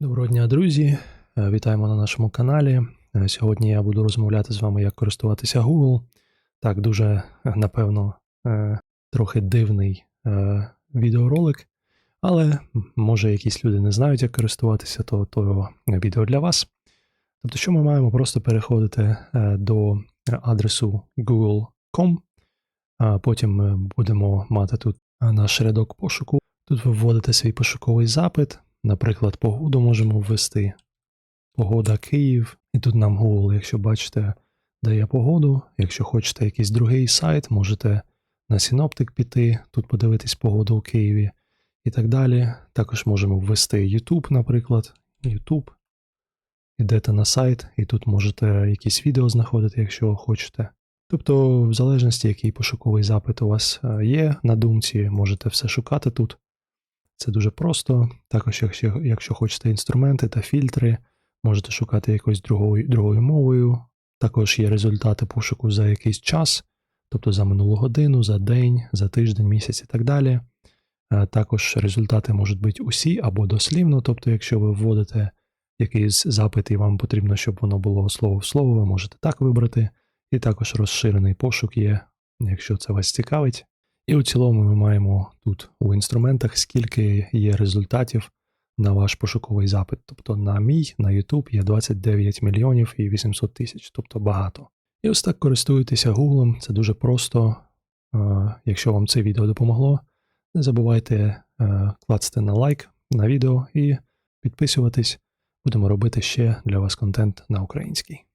Доброго дня, друзі! Е, Вітаємо на нашому каналі. Е, Сьогодні я буду розмовляти з вами, як користуватися Google. Так, дуже, е, напевно, трохи дивний відеоролик, але може якісь люди не знають, як користуватися, то, то відео для вас. Тобто, що ми маємо просто переходити до адресу google.com, потім ми будемо мати тут наш рядок пошуку. Тут ви вводите свій пошуковий запит. Наприклад, погоду можемо ввести. Погода Київ. І тут нам Google, якщо бачите, дає погоду. Якщо хочете якийсь другий сайт, можете на Synoptic піти, тут подивитись погоду у Києві і так далі. Також можемо ввести YouTube, наприклад. YouTube. Ідете на сайт, і тут можете якісь відео знаходити, якщо хочете. Тобто, в залежності, який пошуковий запит у вас е, є на думці, можете все шукати тут. Це дуже просто. Також, якщо, якщо хочете інструменти та фільтри, можете шукати якоюсь другою, другою мовою. Також є результати пошуку за якийсь час, тобто за минулу годину, за день, за тиждень, місяць і так далі. Е, Також результати можуть бути усі або дослівно, тобто, якщо ви вводите якийсь запит і вам потрібно, щоб воно було слово в слово, ви можете так вибрати. І також розширений пошук є, якщо це вас цікавить. І у цілому ми маємо тут у інструментах, скільки є результатів на ваш пошуковий запит. Тобто на мій, на YouTube є 29 мільйонів і 800 тисяч, тобто багато. І ось так користуєтеся Google, це дуже просто. Якщо вам це відео допомогло, не забувайте е, клацати на лайк на відео і підписуватись. Будемо робити ще для вас контент на українській.